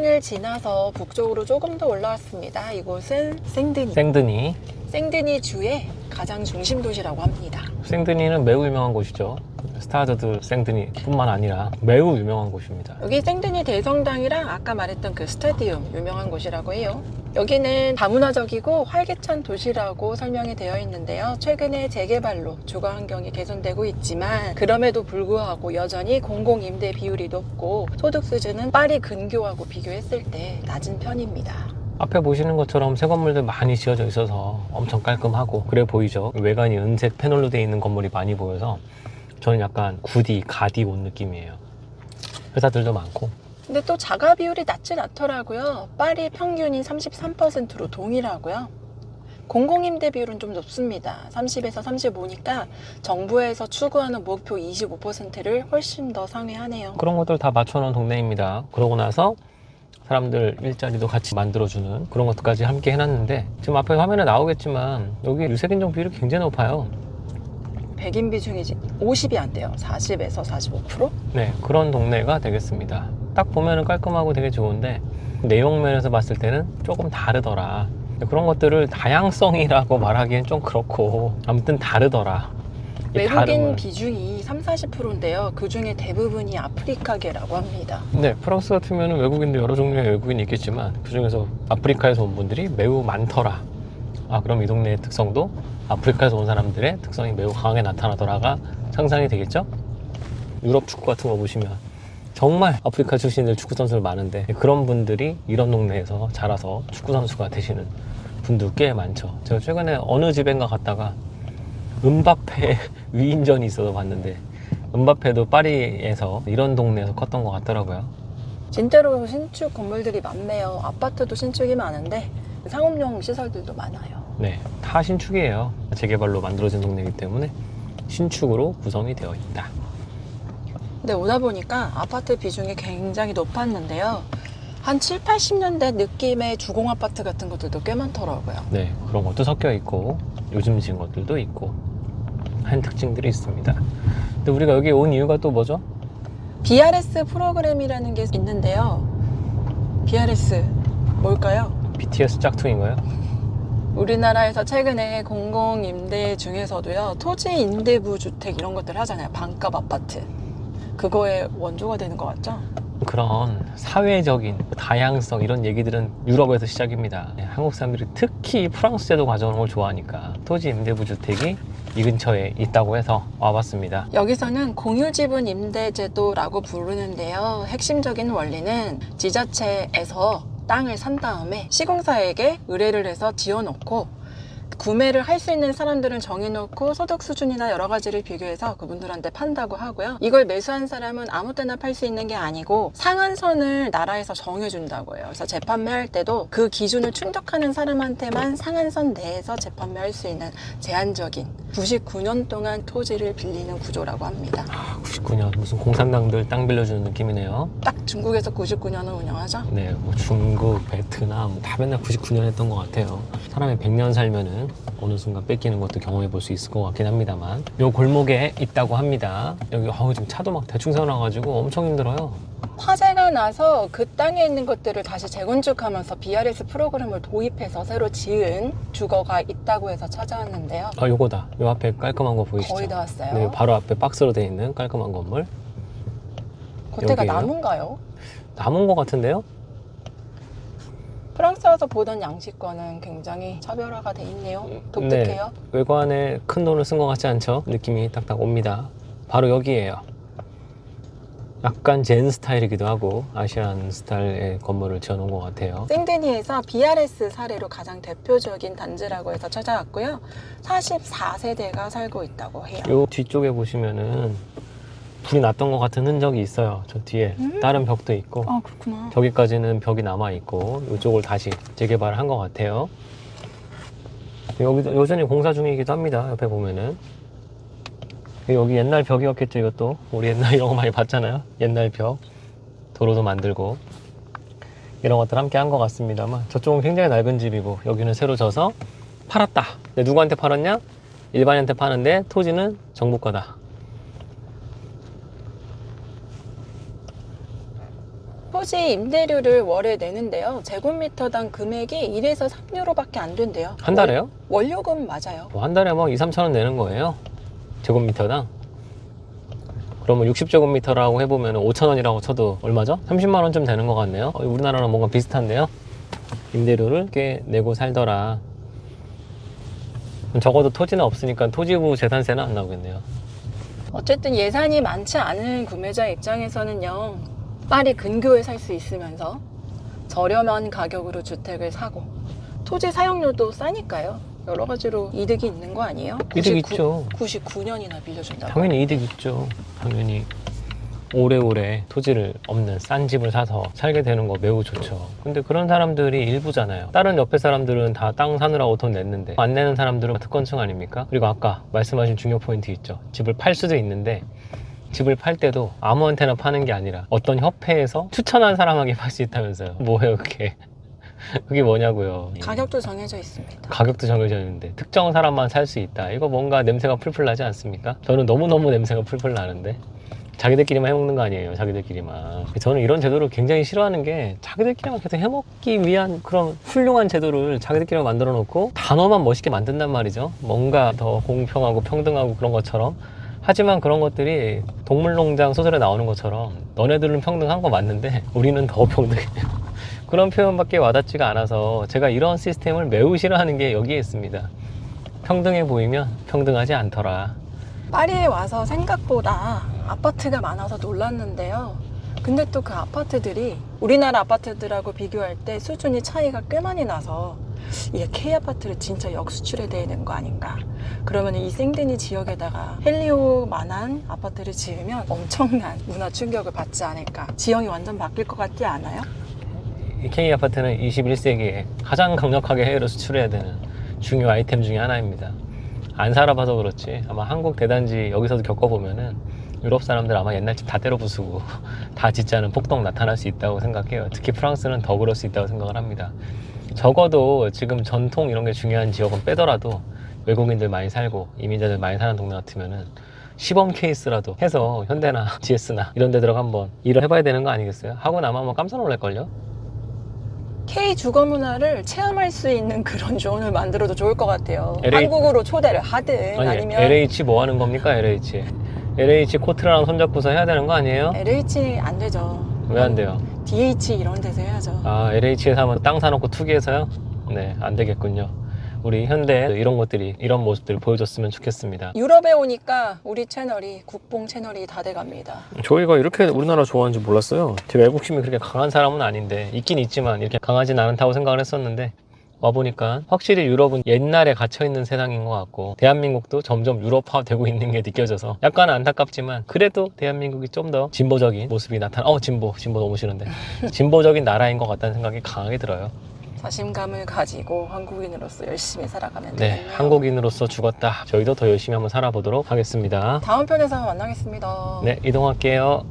포항을 지나서 북쪽으로 조금 더 올라왔습니다. 이곳은 생드니. 생드니. 생드니 주의 가장 중심 도시라고 합니다. 생드니는 매우 유명한 곳이죠. 스타저드 생드니 뿐만 아니라 매우 유명한 곳입니다. 여기 생드니 대성당이랑 아까 말했던 그 스타디움 유명한 곳이라고 해요. 여기는 다문화적이고 활기찬 도시라고 설명이 되어 있는데요. 최근에 재개발로 주거 환경이 개선되고 있지만 그럼에도 불구하고 여전히 공공 임대 비율이 높고 소득 수준은 파리 근교하고 비교했을 때 낮은 편입니다. 앞에 보시는 것처럼 새 건물들 많이 지어져 있어서 엄청 깔끔하고 그래 보이죠. 외관이 은색 패널로 되어 있는 건물이 많이 보여서 저는 약간 구디, 가디 온 느낌이에요. 회사들도 많고 근데 또 자가 비율이 낮진 않더라고요. 파리 평균이 33%로 동일하고요. 공공임대 비율은 좀 높습니다. 30에서 35니까 정부에서 추구하는 목표 25%를 훨씬 더 상회하네요. 그런 것들 다 맞춰놓은 동네입니다. 그러고 나서 사람들 일자리도 같이 만들어주는 그런 것들까지 함께 해놨는데 지금 앞에 화면에 나오겠지만 여기 유색인종 비율이 굉장히 높아요. 백인 비중이 50이 안 돼요. 40에서 45%? 네, 그런 동네가 되겠습니다. 딱 보면은 깔끔하고 되게 좋은데 내용 면에서 봤을 때는 조금 다르더라. 그런 것들을 다양성이라고 말하기엔 좀 그렇고 아무튼 다르더라. 이 외국인 비중이 3, 40%인데요. 그 중에 대부분이 아프리카계라고 합니다. 네, 프랑스 같으면 외국인도 여러 종류의 외국인이 있겠지만 그 중에서 아프리카에서 온 분들이 매우 많더라. 아, 그럼 이 동네의 특성도 아프리카에서 온 사람들의 특성이 매우 강하게 나타나더라가 상상이 되겠죠? 유럽 축구 같은 거 보시면 정말 아프리카 출신들 축구 선수들 많은데 그런 분들이 이런 동네에서 자라서 축구 선수가 되시는 분들 꽤 많죠. 제가 최근에 어느 집엔가 갔다가 은바페 위인전이 있어서 봤는데 은바페도 파리에서 이런 동네에서 컸던 것 같더라고요. 진짜로 신축 건물들이 많네요. 아파트도 신축이 많은데 상업용 시설들도 많아요. 네, 다 신축이에요. 재개발로 만들어진 동네이기 때문에 신축으로 구성이 되어 있다. 근데 오다 보니까 아파트 비중이 굉장히 높았는데요. 한 7, 80년대 느낌의 주공 아파트 같은 것들도 꽤 많더라고요. 네, 그런 것도 섞여 있고 요즘 지은 것들도 있고 한 특징들이 있습니다. 근데 우리가 여기 온 이유가 또 뭐죠? BRS 프로그램이라는 게 있는데요. BRS 뭘까요? BTS 짝퉁인가요? 우리나라에서 최근에 공공 임대 중에서도요. 토지 임대부 주택 이런 것들 하잖아요. 반값 아파트. 그거의 원조가 되는 것 같죠? 그런 사회적인 다양성 이런 얘기들은 유럽에서 시작입니다. 네, 한국 사람들이 특히 프랑스 제도 가져오는 걸 좋아하니까 토지 임대부 주택이 이 근처에 있다고 해서 와봤습니다. 여기서는 공유지분 임대제도라고 부르는데요. 핵심적인 원리는 지자체에서 땅을 산 다음에 시공사에게 의뢰를 해서 지어놓고 구매를 할 수 있는 사람들은 정해놓고 소득 수준이나 여러 가지를 비교해서 그분들한테 판다고 하고요. 이걸 매수한 사람은 아무 때나 팔 수 있는 게 아니고 상한선을 나라에서 정해준다고 해요. 그래서 재판매할 때도 그 기준을 충족하는 사람한테만 상한선 내에서 재판매할 수 있는 제한적인 99년 동안 토지를 빌리는 구조라고 합니다. 99년 무슨 공산당들 땅 빌려주는 느낌이네요. 딱 중국에서 99년을 운영하죠. 네, 뭐 중국, 베트남 다 맨날 99년 했던 것 같아요. 사람이 100년 살면은 어느 순간 뺏기는 것도 경험해 볼 수 있을 것 같긴 합니다만 요 골목에 있다고 합니다. 여기 어우 지금 차도 막 대충 세워놔가지고 엄청 힘들어요. 화재가 나서 그 땅에 있는 것들을 다시 재건축하면서 BRS 프로그램을 도입해서 새로 지은 주거가 있다고 해서 찾아왔는데요. 아 요거다. 요 앞에 깔끔한 거 보이시죠? 거의 다 왔어요. 네, 바로 앞에 박스로 돼 있는 깔끔한 건물. 겉에가 여기예요? 나무인가요? 남은 것 같은데요? 프랑스에서 보던 양식과는 굉장히 차별화가 돼 있네요. 독특해요. 외관에 큰 돈을 쓴 것 같지 않죠? 느낌이 딱딱 옵니다. 바로 여기에요. 약간 젠 스타일이기도 하고 아시안 스타일의 건물을 지어놓은 것 같아요. 생데니에서 BRS 사례로 가장 대표적인 단지라고 해서 찾아왔고요. 44세대가 살고 있다고 해요. 요 뒤쪽에 보시면은 불이 났던 것 같은 흔적이 있어요. 저 뒤에 음. 다른 벽도 있고 아 그렇구나. 저기까지는 벽이 남아 있고 이쪽을 다시 재개발한 것 같아요. 여기도 여전히 공사 중이기도 합니다. 옆에 보면은 여기 옛날 벽이었겠죠. 이것도 우리 옛날 이런 거 많이 봤잖아요. 옛날 벽 도로도 만들고 이런 것들 함께 한 것 같습니다만 저쪽은 굉장히 낡은 집이고 여기는 새로 져서 팔았다. 근데 누구한테 팔았냐? 일반인한테 파는데 토지는 정부 거다. 토지 임대료를 월에 내는데요. 제곱미터당 금액이 1에서 3유로밖에 안 된대요. 한 달에요? 월, 월요금 맞아요. 뭐한 달에 막 2, 3천 원 내는 거예요. 제곱미터당. 그러면 60제곱미터라고 해보면 5천 원이라고 쳐도 얼마죠? 30만 원쯤 되는 것 같네요. 어, 우리나라랑 뭔가 비슷한데요. 임대료를 꽤 내고 살더라. 적어도 토지는 없으니까 토지부 재산세는 안 나오겠네요. 어쨌든 예산이 많지 않은 구매자 입장에서는요. 파리 근교에 살 수 있으면서 저렴한 가격으로 주택을 사고 토지 사용료도 싸니까요. 여러 가지로 이득이 있는 거 아니에요? 이득 99 있죠. 99년이나 빌려준다고. 당연히 이득 있죠. 당연히 오래오래 토지를 없는 싼 집을 사서 살게 되는 거 매우 좋죠. 근데 그런 사람들이 일부잖아요. 다른 옆에 사람들은 다 땅 사느라고 돈 냈는데 안 내는 사람들은 특권층 아닙니까? 그리고 아까 말씀하신 중요 포인트 있죠. 집을 팔 수도 있는데 집을 팔 때도 아무한테나 파는 게 아니라 어떤 협회에서 추천한 사람에게 팔 수 있다면서요. 뭐예요 그게? 그게 뭐냐고요. 가격도 정해져 있습니다. 가격도 정해져 있는데 특정 사람만 살 수 있다. 이거 뭔가 냄새가 풀풀 나지 않습니까? 저는 너무너무 냄새가 풀풀 나는데 자기들끼리만 해먹는 거 아니에요. 자기들끼리만. 저는 이런 제도를 굉장히 싫어하는 게 자기들끼리만 계속 해먹기 위한 그런 훌륭한 제도를 자기들끼리 만들어 놓고 단어만 멋있게 만든단 말이죠. 뭔가 더 공평하고 평등하고 그런 것처럼 하지만 그런 것들이 동물농장 소설에 나오는 것처럼 너네들은 평등한 거 맞는데 우리는 더 평등해. 그런 표현밖에 와닿지가 않아서 제가 이런 시스템을 매우 싫어하는 게 여기에 있습니다. 평등해 보이면 평등하지 않더라. 파리에 와서 생각보다 아파트가 많아서 놀랐는데요. 근데 또 그 아파트들이 우리나라 아파트들하고 비교할 때 수준이 차이가 꽤 많이 나서 이게 K 아파트를 진짜 역수출해야 되는 거 아닌가. 그러면 이 생데니 지역에다가 헬리오만한 아파트를 지으면 엄청난 문화 충격을 받지 않을까. 지형이 완전 바뀔 것 같지 않아요? 이 K 아파트는 21세기에 가장 강력하게 해외로 수출해야 되는 중요 아이템 중에 하나입니다. 안 살아봐서 그렇지 아마 한국 대단지 여기서도 겪어보면은 유럽 사람들 아마 옛날 집 다 때려 부수고 다 짓자는 폭동 나타날 수 있다고 생각해요. 특히 프랑스는 더 그럴 수 있다고 생각을 합니다. 적어도 지금 전통 이런 게 중요한 지역은 빼더라도 외국인들 많이 살고 이민자들 많이 사는 동네 같으면은 시범 케이스라도 해서 현대나 GS나 이런 데 들어가 한번 일을 해봐야 되는 거 아니겠어요? 하고 나면 아마 깜짝 놀랄걸요? K 주거 문화를 체험할 수 있는 그런 존을 만들어도 좋을 것 같아요. LA 한국으로 초대를 하든 아니 아니면 LH 뭐 하는 겁니까 LH LH 코트라랑 손잡고서 해야 되는 거 아니에요? LH 안 되죠. 왜 안 돼요? DH 이런 데서 해야죠. 아 LH에서 하면 땅 사놓고 투기해서요? 네 안 되겠군요 우리 현대 이런 것들이 이런 모습들을 보여줬으면 좋겠습니다 유럽에 오니까 우리 채널이 국뽕 채널이 다 돼갑니다. 저희가 이렇게 우리나라 좋아하는지 몰랐어요 제 외국심이 그렇게 강한 사람은 아닌데 있긴 있지만 이렇게 강하진 않다고 생각을 했었는데 와보니까 확실히 유럽은 옛날에 갇혀있는 세상인 것 같고 대한민국도 점점 유럽화 되고 있는 게 느껴져서 약간 안타깝지만 그래도 대한민국이 좀 더 진보적인 모습이 나타나 어 진보 진보 너무 싫은데. 진보적인 나라인 것 같다는 생각이 강하게 들어요. 자신감을 가지고 한국인으로서 열심히 살아가면 네 되겠네요. 한국인으로서 죽었다. 저희도 더 열심히 한번 살아보도록 하겠습니다. 다음 편에서 만나겠습니다. 네 이동할게요